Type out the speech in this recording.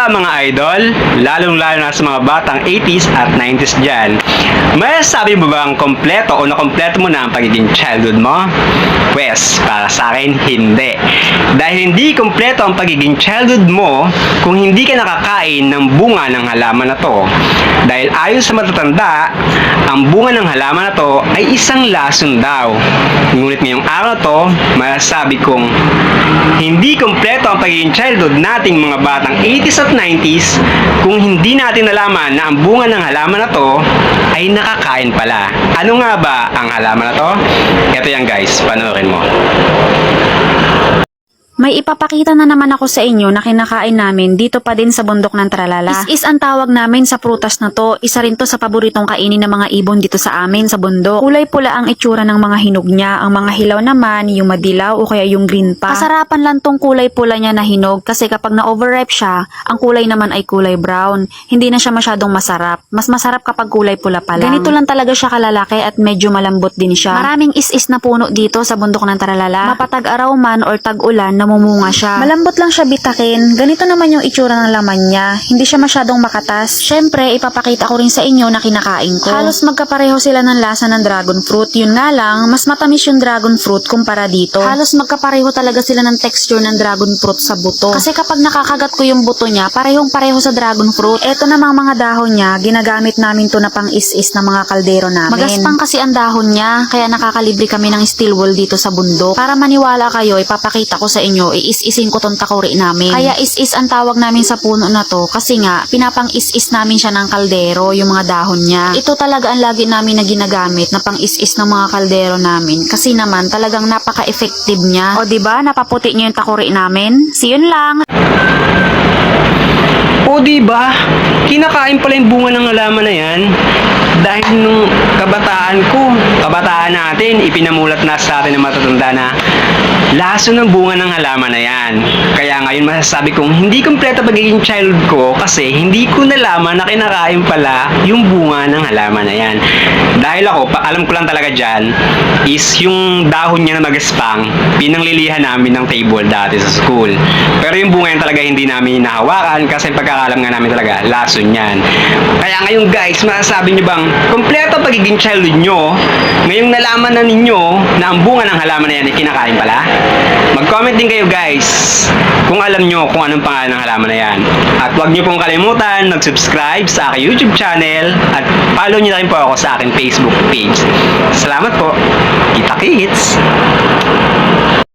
ba mga idol? Lalong-lalo na sa mga batang 80s at 90s dyan. May sabi mo bang kompleto o nakompleto mo na ang pagiging childhood mo? Pwes, para sa akin, hindi. Dahil hindi kompleto ang pagiging childhood mo kung hindi ka nakakain ng bunga ng halaman na to. Dahil ayon sa matatanda, ang bunga ng halaman na to ay isang lason daw. Ngunit ngayong araw to, masasabi kong hindi kompleto ang pagiging childhood nating mga batang 80s at 90s kung hindi natin nalaman na ang bunga ng halaman na to ay nakakain pala. Ano nga ba ang halaman na to? Ito yan guys, panoorin mo. May ipapakita na naman ako sa inyo na kinakain namin dito pa din sa bundok ng Tralala. Is-is ang tawag namin sa prutas na to. Isa rin to sa paboritong kainin ng mga ibon dito sa amin sa bundok. Kulay pula ang itsura ng mga hinog niya. Ang mga hilaw naman, yung madilaw o kaya yung green pa. Kasarapan lang tong kulay pula niya na hinog kasi kapag na-overripe siya, ang kulay naman ay kulay brown. Hindi na siya masyadong masarap. Mas masarap kapag kulay pula pa lang. Ganito lang talaga siya kalalaki at medyo malambot din siya. Maraming is-is na puno dito sa bundok ng Tralala. Mapatag araw man or tag-ulan, namumunga siya. Malambot lang siya bitakin. Ganito naman yung itsura ng laman niya. Hindi siya masyadong makatas. Syempre, ipapakita ko rin sa inyo na kinakain ko. Halos magkapareho sila ng lasa ng dragon fruit. Yun nga lang, mas matamis yung dragon fruit kumpara dito. Halos magkapareho talaga sila ng texture ng dragon fruit sa buto. Kasi kapag nakakagat ko yung buto niya, parehong pareho sa dragon fruit. Eto namang mga dahon niya, ginagamit namin to na pang is-is na mga kaldero namin. Magaspang kasi ang dahon niya, kaya nakakalibre kami ng steel wool dito sa bundok. Para maniwala kayo, ipapakita ko sa inyo, iis-isin ko tong takuri namin. Kaya is-is ang tawag namin sa puno na to kasi nga, pinapang is-is namin siya ng kaldero, yung mga dahon niya. Ito talaga ang lagi namin na ginagamit na pang is-is ng mga kaldero namin kasi naman talagang napaka-effective niya. O 'di ba napaputi niyo yung takuri namin? See yun lang. O di ba? Kinakain pala yung bunga ng halaman na yan. Dahil nung kabataan ko, kabataan natin, ipinamulat na sa atin ng matatanda na laso ng bunga ng halaman na yan. Kaya ngayon masasabi kong hindi kompleto pagiging child ko kasi hindi ko nalaman na kinakain pala yung bunga ng halaman na yan. Dahil ako, pa, alam ko lang talaga dyan, is yung dahon niya na magaspang, pinanglilihan namin ng table dati sa school. Pero yung bunga yan talaga hindi namin nahawakan kasi pagkakalam nga namin talaga, lason yan. Kaya ngayon guys, masasabi nyo bang kompleto pagiging childhood nyo, ngayong nalaman na ninyo na ang bunga ng halaman na yan ay kinakain pala? Mag-comment din kayo guys kung alam nyo kung anong pangalan ng halaman na yan. At huwag nyo pong kalimutan mag-subscribe sa aking YouTube channel at follow nyo na rin po ako sa aking Facebook page. Salamat po. Kita kits!